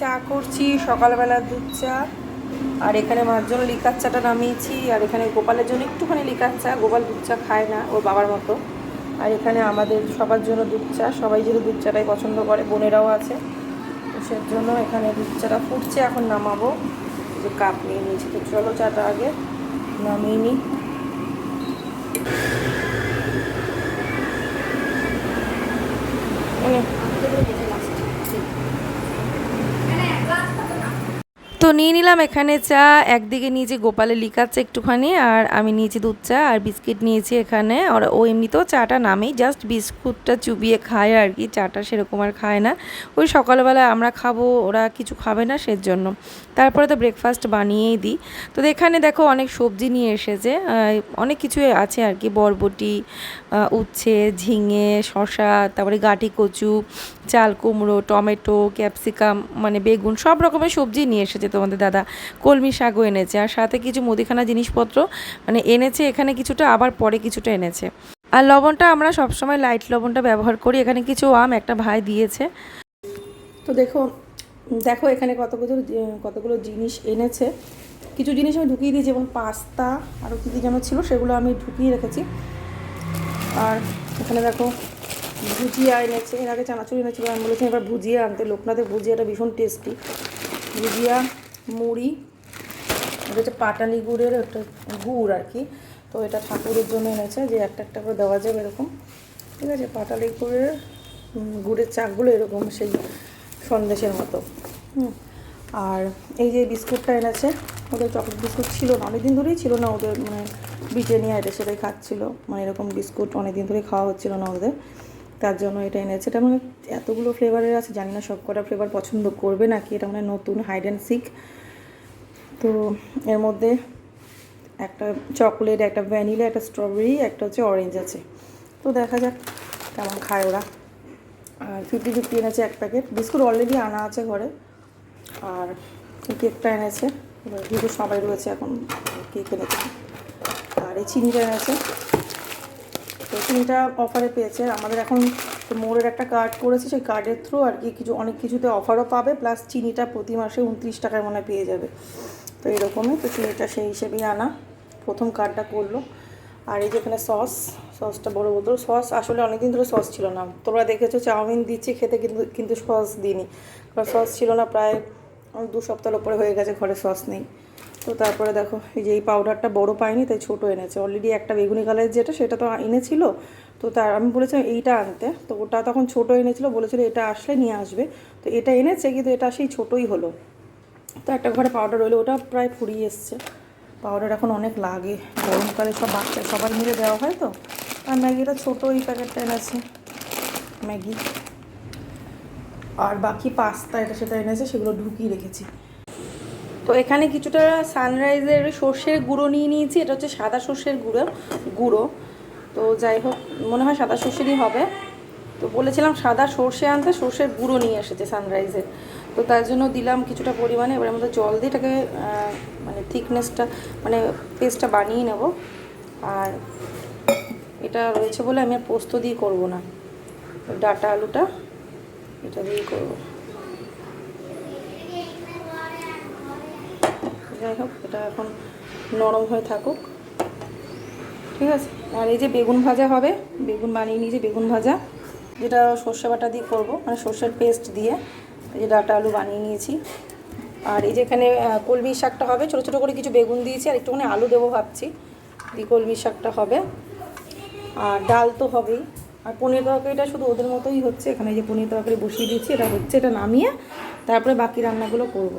চা করছি, সকালবেলা দুধ চা, আর এখানে মার জন্য লিকার চাটা নামিয়েছি, আর এখানে গোপালের জন্য একটুখানি লিকার চা, গোপাল দুধ চা খায় না, ওর বাবার মতো। আর এখানে আমাদের সবার জন্য দুধ চা, সবাই যেহেতু দুধ চাটাই পছন্দ করে, বোনেরাও আছে সের জন্য এখানে দুধ চাটা ফুটছে, এখন নামাবো। যে কাপ নিয়ে নিয়েছি, তো চলো চাটা আগে নামিয়ে নিই এই নে। তো নিয়ে নিলাম এখানে চা, একদিকে নিয়েছি গোপালের লিকাচ্ছে একটুখানি, আর আমি নিয়েছি দুধ চা আর বিস্কিট নিয়েছি এখানে। আর ও এমনিতেও চাটা নামেই জাস্ট বিস্কুটটা চুবিয়ে খায় আর কি, চাটা সেরকম আর খায় না। ওই সকালবেলা আমরা খাব, ওরা কিছু খাবে না সের জন্য তারপরে তো ব্রেকফাস্ট বানিয়েই দিই। তো এখানে দেখো অনেক সবজি নিয়ে এসেছে অনেক কিছু আছে আর কি। বরবটি উচ্ছে, ঝিঙে শশা তারপরে গাঁটি কচু, চাল কুমড়ো, টমেটো, ক্যাপসিকাম মানে বেগুন, সব রকমের সবজি নিয়ে এসেছে। তোমাদের দাদা কলমি শাকও এনেছে। আর সাথে কিছু মুদিখানা জিনিসপত্র মানে এনেছে, এখানে কিছুটা আবার পরে কিছুটা এনেছে। আর লবণটা আমরা সবসময় লাইট লবণটা ব্যবহার করি। এখানে কিছু আম একটা ভাই দিয়েছে। তো দেখো দেখো এখানে কতগুলো কতগুলো জিনিস এনেছে। কিছু জিনিস আমি ঢুকিয়ে দিয়েছি, যেমন পাস্তা, আরও কী কী যেন ছিল, সেগুলো আমি ঢুকিয়ে রেখেছি। আর এখানে দেখো, ভুজিয়া এনেছে। এর আগে চানাচুর এনেছিল, আমি বলেছি এবার ভুজিয়া আনতে। লোকনাথের ভুজিয়াটা ভীষণ টেস্টি ভুজিয়া মুড়ি, এটা হচ্ছে পাটালি গুড়ের একটা গুড় আর কি। তো এটা ঠাকুরের জন্য এনেছে, যে একটা একটা করে দেওয়া যাবে এরকম। ঠিক আছে, পাটালি গুড়ের গুড়ের চাকগুলো এরকম সেই সন্দেশের মতো। হুম, আর এই যে বিস্কুটটা এনেছে, ওদের চকলেট বিস্কুট ছিল না, অনেকদিন ধরেই ছিল না ওদের মানে ব্রিটেনিয়া এটা সেটাই খাচ্ছিলো। মানে এরকম বিস্কুট অনেকদিন ধরেই খাওয়া হচ্ছিল না ওদের। তার জন্য এটা এনেছে? এটা মানে এতগুলো ফ্লেভারের আছে, জানি না সব কটা ফ্লেভার পছন্দ করবে নাকি, এটা মানে নতুন হাইড অ্যান্ড সিক তো এর মধ্যে একটা চকলেট একটা ভ্যানিলা একটা স্ট্রবেরি একটা হচ্ছে অরেঞ্জ আছে। তো দেখা যাক কেমন খায় ওরা। আর ফিফটি ফিফটি এনেছে এক প্যাকেট বিস্কুট অলরেডি আনা আছে ঘরে। আর কেকটা এনেছে। এবার সবাই রয়েছে এখন কেক এনেছে। আর এই চিনিটা এনেছে। তো চিনিটা অফারে পেয়েছে। আমাদের এখন মোড়ের একটা কার্ড করেছে, সেই কার্ডের থ্রু আর কি কিছু, অনেক কিছুতে অফারও পাবে প্লাস চিনিটা প্রতি মাসে উনত্রিশ টাকার মনে পেয়ে যাবে। তো এরকমই, তো চিনিটা সেই হিসেবেই আনা। প্রথম কার্ডটা করল। আর এই যেখানে সস সসটা বড় বোতল সস আসলে অনেকদিন ধরে সস ছিল না। তোমরা দেখেছ চাউমিন দিচ্ছি, খেতে কিন্তু কিন্তু সস দিইনি। কারণ সস ছিল না, প্রায় দু সপ্তাহের ওপরে হয়ে গেছে, ঘরে সস নেই। তো তারপরে দেখো, এই যে এই পাউডারটা বড় পাইনি, তাই ছোটো এনেছে। অলরেডি একটা বেগুনি কালারের যেটা, সেটা তো এনেছিল। তো তার, আমি বলেছিলাম এইটা আনতে। তো ওটা তখন ছোটো এনেছিল, বলেছিল এটা আসলে নিয়ে আসবে। তো এটা এনেছে, কিন্তু এটা সেই ছোটোই হলো। তো একটা ঘরে পাউডার রইল, ওটা প্রায় ফুরিয়ে এসছে। পাউডার এখন অনেক লাগে। গরমকালে সব বাচ্চা, সবাই মিলে দেওয়া হয় তো। আর ম্যাগিটা ছোটো এই প্যাকেটটা এনেছে। ম্যাগি আর বাকি পাস্তা, এটা সেটা এনেছে, সেগুলো ঢুকিয়ে রেখেছি। তো এখানে কিছুটা সানরাইজের সর্ষের গুঁড়ো নিয়ে নিয়েছি। এটা হচ্ছে সাদা সর্ষের গুঁড়ো গুঁড়ো। তো যাই হোক, মনে হয় সাদা সর্ষেরই হবে। তো বলেছিলাম সাদা সর্ষে আনতে, সর্ষের গুঁড়ো নিয়ে এসেছে সানরাইজের তো তার জন্য দিলাম কিছুটা পরিমাণে, এবার মধ্যে জল দিয়ে এটাকে মানে থিকনেসটা মানে পেস্টটা বানিয়ে নেব। আর এটা রয়েছে বলে আমি আর পোস্ত দিয়ে করব না। ডাটা, আলুটা, এটা দিয়েই করব। যাই হোক, এটা এখন নরম হয়ে থাকুক। ঠিক আছে? আর এই যে বেগুন ভাজা হবে, বেগুন বানিয়ে নিয়েছি, বেগুন ভাজা। যেটা সর্ষে বাটা দিয়ে করব মানে সর্ষের পেস্ট দিয়ে। যে ডাটা আলু বানিয়ে নিয়েছি। আর এই যে এখানে কলমি শাকটা হবে, ছোটো ছোটো করে কিছু বেগুন দিয়েছি, আর একটুখানি আলু দেবো ভাবছি, দিয়ে কলমি শাকটা হবে। আর ডাল তো হবেই। আর পনির তরকারিটা শুধু ওদের মতোই হচ্ছে, এখানে যে পনির তরকারি বসিয়ে দিয়েছি, এটা হচ্ছে, এটা নামিয়ে তারপরে বাকি রান্নাগুলো করব।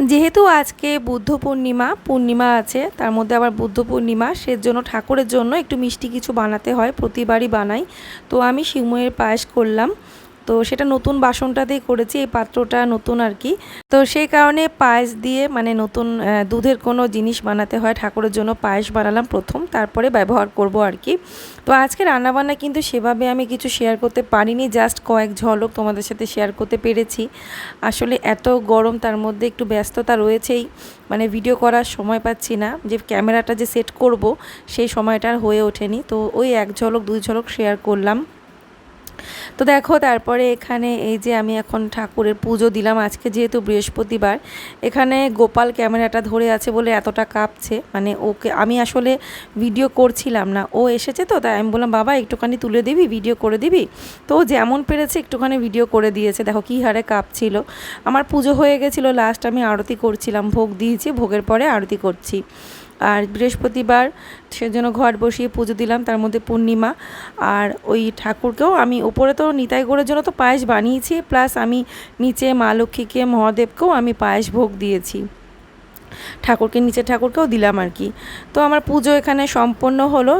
যেহেতু আজকে বুদ্ধ পূর্ণিমা পূর্ণিমা আছে, তার মধ্যে আবার বুদ্ধ পূর্ণিমা, সেজন্য ঠাকুরের জন্য একটু মিষ্টি কিছু বানাতে হয়, প্রতিবারই বানাই। তো আমি সিময়ের পায়েস করলাম। তো সেটা নতুন বাসনটাতেই করেছি, এই পাত্রটা নতুন আর কি। তো সেই কারণে পায়েস দিয়ে মানে নতুন দুধের কোনো জিনিস বানাতে হয়, ঠাকুরের জন্য পায়েস বানালাম প্রথম, তারপরে ব্যবহার করব আর কি। তো আজকে রান্নাবান্না কিন্তু সেভাবে আমি কিছু শেয়ার করতে পারিনি জাস্ট কয়েক ঝলক তোমাদের সাথে শেয়ার করতে পেরেছি। আসলে এত গরম, তার মধ্যে একটু ব্যস্ততা রয়েছেই মানে ভিডিও করার সময় পাচ্ছি না, যে ক্যামেরাটা যে সেট করব, সেই সময়টা হয়ে ওঠেনি। তো ওই এক ঝলক, দুই ঝলক শেয়ার করলাম। তো দেখো, তারপরে এখানে এই যে আমি এখন ঠাকুরের পুজো দিলাম, আজকে যেহেতু বৃহস্পতিবার, এখানে গোপাল ক্যামেরাটা ধরে আছে বলে এতটা কাঁপছে মানে ওকে, আমি আসলে ভিডিও করছিলাম না। ও এসেছে তো, তাই আমি বললাম, বাবা, একটুখানি তুলে দিবি ভিডিও করে দিবি? তো ও যেমন পেরেছে, একটুখানি ভিডিও করে দিয়েছে। দেখো, কী হারে কাঁপছিল। আমার পুজো হয়ে গেছিল লাস্ট আমি আরতি করছিলাম, ভোগ দিয়েছি, ভোগের পরে আরতি করছি। আর বৃহস্পতিবার সেজন্য ঘর বসিয়ে পুজো দিলাম, তার মধ্যে পূর্ণিমা আর ওই ঠাকুরকেও আমি উপরে তো নিতাই গোড়ের জন্য তো পায়েস বানিয়েছি, প্লাস আমি নিচে মা লক্ষ্মীকে, মহাদেবকেও আমি পায়েস ভোগ দিয়েছি। ঠাকুরকে নিচে ঠাকুরকেও দিলাম আর কি। তো আমার পুজো এখানে সম্পন্ন হলো।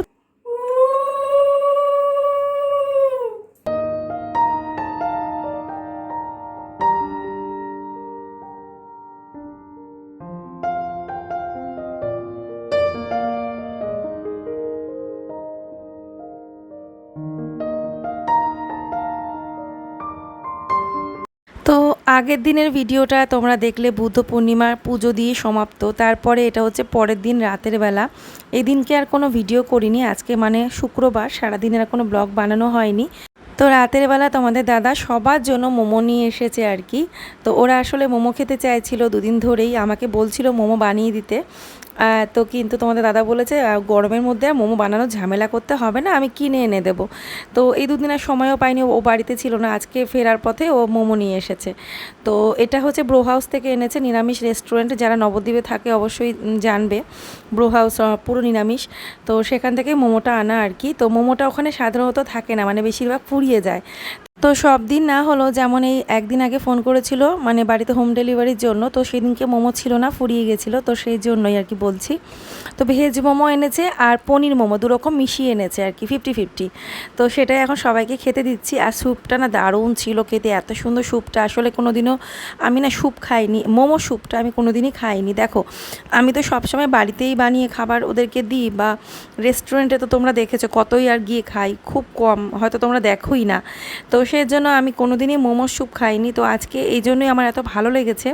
আগের দিনের ভিডিওটা তোমরা দেখলে বুদ্ধ পূর্ণিমার পুজো দিয়ে সমাপ্ত। তারপরে এটা হচ্ছে পরের দিন রাতের বেলা। এই দিনকে আর কোনো ভিডিও করিনি। আজকে মানে শুক্রবার, সারাদিনের আর কোনো ব্লগ বানানো হয়নি। তো রাতের বেলা তোমাদের দাদা সবার জন্য মোমো নিয়ে এসেছে আর কি। তো ওরা আসলে মোমো খেতে চাইছিল দুদিন ধরেই। আমাকে বলছিল মোমো বানিয়ে দিতে। তো কিন্তু তোমাদের দাদা বলেছে গরমের মধ্যে আর মোমো বানানোর ঝামেলা করতে হবে না, আমি কিনে এনে দেবো। তো এই দুদিন আর সময়ও পাইনি, ও বাড়িতে ছিল না, আজকে ফেরার পথে ও মোমো নিয়ে এসেছে। তো এটা হচ্ছে ব্রো হাউস থেকে এনেছে নিরামিষ রেস্টুরেন্ট, যারা নবদ্বীপে থাকে অবশ্যই জানবে। ব্রো হাউস পুরো নিরামিষ। তো সেখান থেকে মোমোটা আনা আর কি। তো মোমোটা ওখানে সাধারণত থাকে না মানে বেশিরভাগ ফুরিয়ে যায়। তো সব দিন না হলো, যেমন এই একদিন আগে ফোন করেছিল মানে বাড়িতে হোম ডেলিভারির জন্য, তো সেদিনকে মোমো ছিল না, ফুরিয়ে গেছিল, তো সেই জন্যই আর কি বলছি। তো ভেজ মোমো এনেছে আর পনির মোমো দুরকম মিশিয়ে এনেছে আর কি ফিফটি ফিফটি তো সেটাই এখন সবাইকে খেতে দিচ্ছি, আর স্যুপটা না দারুণ ছিল খেতে, এত সুন্দর স্যুপটা, আসলে কোনো দিনও আমি না স্যুপ খাইনি, মোমো স্যুপটা আমি কোনো দিনই খাইনি। দেখো, আমি তো সবসময় বাড়িতেই বানিয়ে খাবার ওদেরকে দিই, বা রেস্টুরেন্টে তো তোমরা দেখেছ, কতই আর গিয়ে খাই, খুব কম, হয়তো তোমরা দেখোই না। তো সেই জন্য আমি কোনো দিনই মোমোর স্যুপ খাইনি। তো আজকে এই জন্যই আমার এত ভালো লেগেছে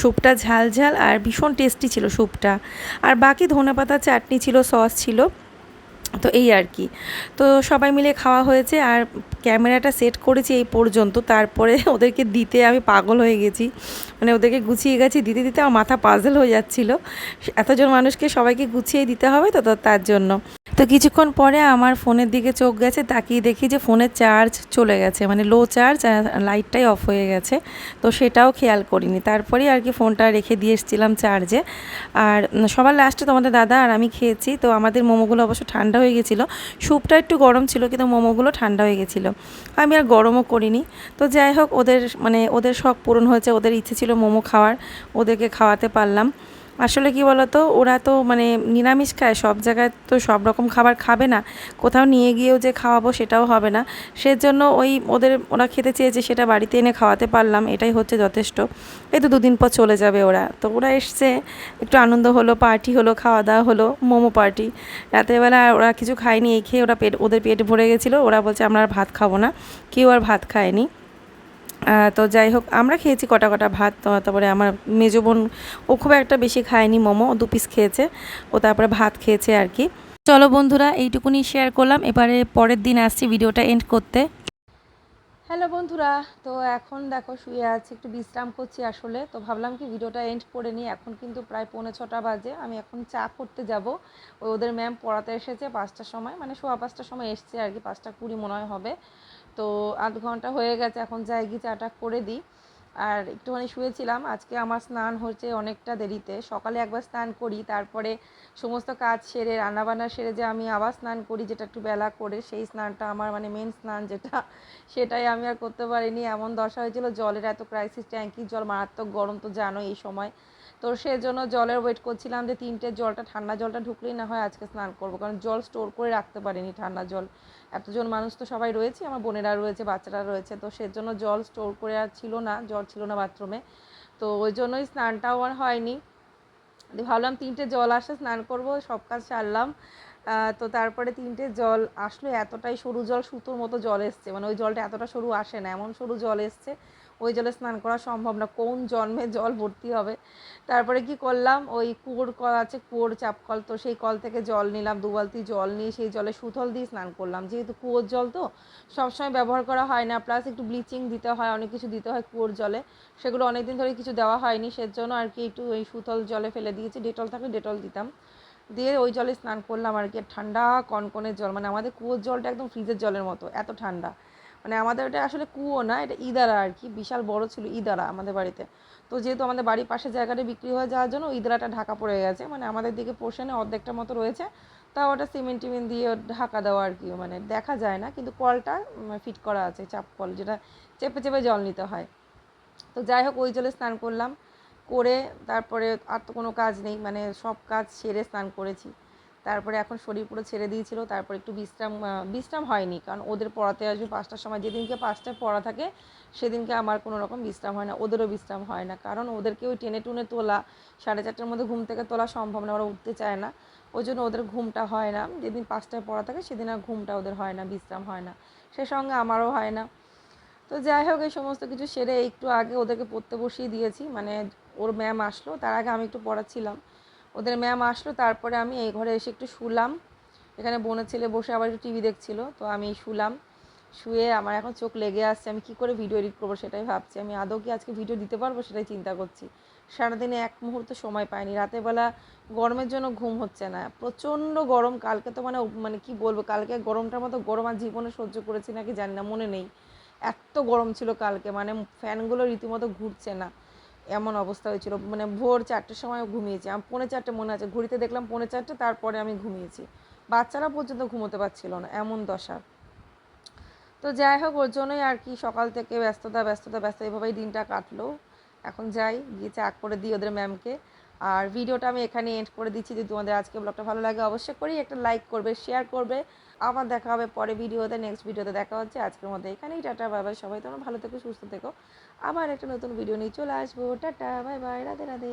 স্যুপটা, ঝাল ঝাল আর ভীষণ টেস্টি ছিল স্যুপটা। আর বাকি ধনেপাতা চাটনি ছিল, সস ছিল। তো এই আর কি। তো সবাই মিলে খাওয়া হয়েছে আর ক্যামেরাটা সেট করেছি এই পর্যন্ত। তারপরে ওদেরকে দিতে আমি পাগল হয়ে গেছি। মানে ওদেরকে গুছিয়ে গেছি। দিতে দিতে আমার মাথা পাজল হয়ে যাচ্ছিল। এতজন মানুষকে সবাইকে গুছিয়ে দিতে হবে তো তো তার জন্য। তো কিছুক্ষণ পরে আমার ফোনের দিকে চোখ গেছে, তাকিয়ে দেখি যে ফোনের চার্জ চলে গেছে মানে লো চার্জ লাইটটাই অফ হয়ে গেছে। তো সেটাও খেয়াল করিনি। তারপরেই আর কি ফোনটা রেখে দিয়ে এসেছিলাম চার্জে আর সবার লাস্টে তোমাদের দাদা আর আমি খেয়েছি, তো আমাদের মোমোগুলো অবশ্য ঠান্ডা হয়ে গেছিল। স্যুপটা একটু গরম ছিল, কিন্তু মোমোগুলো ঠান্ডা হয়ে গেছিল। আমি আর গরমও করিনি। তো যাই হোক, ওদের মানে ওদের শখ পূরণ হয়েছে, ওদের ইচ্ছে ছিল মোমো খাওয়ার, ওদেরকে খাওয়াতে পারলাম। আসলে কি বলতো, ওরা তো মানে নিরামিষ খায়, সব জায়গায় তো সব রকম খাবার খাবে না। কোথাও নিয়ে গিয়েও যে খাওয়াবো সেটাও হবে না। সেজন্য ওই ওদের, ওরা খেতে চেয়েছে সেটা বাড়িতে এনে খাওয়াতে পারলাম, এটাই হচ্ছে যথেষ্ট। এই তো দুদিন পর চলে যাবে ওরা। তো ওরা এসছে, একটু আনন্দ হলো পার্টি হলো খাওয়া দাওয়া হলো, মোমো পার্টি রাতের বেলা ওরা কিছু খায়নি, এই খেয়ে ওরা পেট, ওদের পেট ভরে গেছিল। ওরা বলছে, আমরা আর ভাত খাব না। কেউ আর ভাত খায়নি। তো যাই হোক, আমরা খেয়েছি কটা কটা ভাত তারপরে আমার মেজো বোন, ও খুব একটা বেশি খায়নি মোমো দু পিস খেয়েছে, ও তারপরে ভাত খেয়েছে আর কি। চলো বন্ধুরা, এইটুকুনি শেয়ার করলাম, এবারে পরের দিন আসছি ভিডিওটা এন্ড করতে। হ্যালো বন্ধুরা, তো এখন দেখো শুয়ে আছি, একটু বিশ্রাম করছি আসলে, তো ভাবলাম কি ভিডিওটা এন্ড করে নিই, এখন কিন্তু প্রায় পৌনে ছটা বাজে, আমি এখন চা করতে যাব। ওদের ম্যাম পড়াতে এসেছে পাঁচটার সময় মানে সোয়া পাঁচটার সময় এসছে আর কি, পাঁচটা কুড়ি মনে হয় হবে। তো আধ ঘণ্টা হয়ে গেছে, এখন যাই গিয়ে চাটা করে দিই। আর একটুখানি শুয়েছিলাম, আজকে আমার স্নান হচ্ছে অনেকটা দেরিতে। সকালে একবার স্নান করি, তারপরে সমস্ত কাজ সেরে, রান্নাবান্না সেরে যে আমি আবার স্নান করি, যেটা একটু বেলা করে, সেই স্নানটা আমার মানে মেন স্নান যেটা, সেটাই আমি আর করতে পারিনি। এমন দশা হয়েছিল, জলের এত ক্রাইসিস ট্যাঙ্কির জল মারাত্মক গরম তো জানো এই সময়। তো সেজন্য জলের ওয়েট করছিলাম যে তিনটে জলটা, ঠান্ডা জলটা ঢুকলেই না হয় আজকে স্নান করব। কারণ জল স্টোর করে রাখতে পারিনি ঠান্ডা জল। এতজন মানুষ তো সবাই রয়েছে, আমার বোনেরা রয়েছে, বাচ্চারা রয়েছে, তো সেজন্য জল স্টোর করে আর ছিল না, জল ছিল না বাথরুমে তো ওই জন্যই স্নানটাও আর হয়নি। ভাবলাম তিনটে জল আসে, স্নান করব, সব কাজ সারলাম। তো তারপরে তিনটে জল আসলো, এতটাই সরু জল সুতোর মতো জল এসছে। মানে ওই জলটা এতটা সরু আসে না, এমন সরু জল এসছে ওই জলে স্নান করা সম্ভব না, কোন জন্মে জল ভর্তি হবে? তারপরে কি করলাম? ওই কুয়োর কল আছে, কুয়োর চাপ কল, তো সেই কল থেকে জল নিলাম, দু বালতি জল নিয়ে সেই জলে সুথল দিয়ে স্নান করলাম। যেহেতু কুয়োর জল তো সবসময় ব্যবহার করা হয় না, প্লাস একটু ব্লিচিং দিতে হয়, অনেক কিছু দিতে হয় কুয়োর জলে। সেগুলো অনেক দিন ধরে কিছু দেওয়া হয়নি, সেজন্য আর কি একটু ওই সুথল জলে ফেলে দিয়েছি, ডেটল থাকলে ডেটল দিতাম। দিয়ে ওই জলে স্নান করলাম আর কি ঠান্ডা কনকনের জল মানে আমাদের কুয়োর জলটা একদম ফ্রিজের জলের মতো, এত ঠান্ডা। মানে আমাদের ওটা আসলে কুয়ো না, এটা ইদারা আর কি, বিশাল বড় ছিল ইদারা আমাদের বাড়িতে। তো যেহেতু আমাদের বাড়ির পাশে জায়গাটা বিক্রি হয়ে যাওয়ার জন্য ইদারাটা ঢাকা পড়ে গেছে মানে আমাদের দিকে পোর্শনে অর্ধেকটা মতো রয়েছে। তাও ওটা সিমেন্ট টিমেন্ট দিয়ে ঢাকা দেওয়া আর কি মানে দেখা যায় না, কিন্তু কলটা ফিট করা আছে, চাপ কল, যেটা চেপে চেপে জল নিতে হয়। তো যাই হোক, ওই জলে স্নান করলাম, করে তারপরে আর তো কোনো কাজ নেই মানে সব কাজ সেরে স্নান করেছি। তারপরে এখন শরীর পুরো ছেড়ে দিয়েছিল, তারপর একটু বিশ্রাম বিশ্রাম হয়নি। কারণ ওদের পড়াতে আসবে পাঁচটার সময়। যেদিনকে পাঁচটায় পড়া থাকে, সেদিনকে আমার কোনো রকম বিশ্রাম হয় না, ওদেরও বিশ্রাম হয় না। কারণ ওদেরকে ওই টেনে টুনে তোলা, সাড়ে চারটার মধ্যে ঘুম থেকে তোলা সম্ভব না, ওরা উঠতে চায় না। ওই জন্য ওদের ঘুমটা হয় না। যেদিন পাঁচটায় পড়া থাকে, সেদিন আর ঘুমটা ওদের হয় না, বিশ্রাম হয় না। সে সঙ্গে আমারও হয় না। তো যাই হোক, এই সমস্ত কিছু সেরে একটু আগে ওদেরকে পড়তে বসিয়ে দিয়েছি। মানে ওর ম্যাম আসলো, তার আগে আমি একটু পড়াচ্ছিলাম। ওদের ম্যাম আসলো, তারপরে আমি এই ঘরে এসে একটু শুলাম। এখানে বোনের ছেলে বসে আবার একটু টিভি দেখছিল, তো আমি শুলাম। শুয়ে আমার এখন চোখ লেগে আসছে আমি কি করে ভিডিও এডিট করব সেটাই ভাবছি। আমি আদৌ কি আজকে ভিডিও দিতে পারব সেটাই চিন্তা করছি। সারাদিনে এক মুহূর্ত সময় পাইনি। রাতের বেলা গরমের জন্য ঘুম হচ্ছে না। প্রচণ্ড গরম, কালকে তো মানে মানে কি বলব, কালকে গরমটার মতো গরম আর জীবনে সহ্য করেছি নাকি জানি না, মনে নেই। এত গরম ছিল কালকে মানে ফ্যানগুলো রীতিমতো ঘুরছে না। এমন অবস্থা হয়েছিল। মানে ভোর চারটের সময় ঘুমিয়েছি। আমি পৌনে চারটে মনে আছে, ঘড়িতে দেখলাম পৌনে চারটে, তারপরে আমি ঘুমিয়েছি। বাচ্চারা পর্যন্ত ঘুমোতে পারছিল না, এমন দশা। তো যাই হোক, ওর জন্যই আর কি সকাল থেকে ব্যস্ততা ব্যস্ততা, ব্যস্ত, এভাবেই দিনটা কাটলো। এখন যাই, গিয়ে চাক করে দিই ওদের ম্যামকে আর ভিডিওটা আমি এখানে এন্ড করে দিচ্ছি। যদি তোমাদের আজকে ব্লগটা ভালো লাগে, অবশ্যই করি। একটা লাইক করবে শেয়ার করবে। আবার দেখা হবে পরে ভিডিওতে নেক্সট ভিডিওতে। দেখা হচ্ছে আজকের মধ্যে এখানেই। টাটা বাই বাই সবাই। তোমরা ভালো থেকো, সুস্থ থেকো। আবার একটা নতুন ভিডিও নিয়ে চলে আসব। Tata bye bye Radhe Radhe.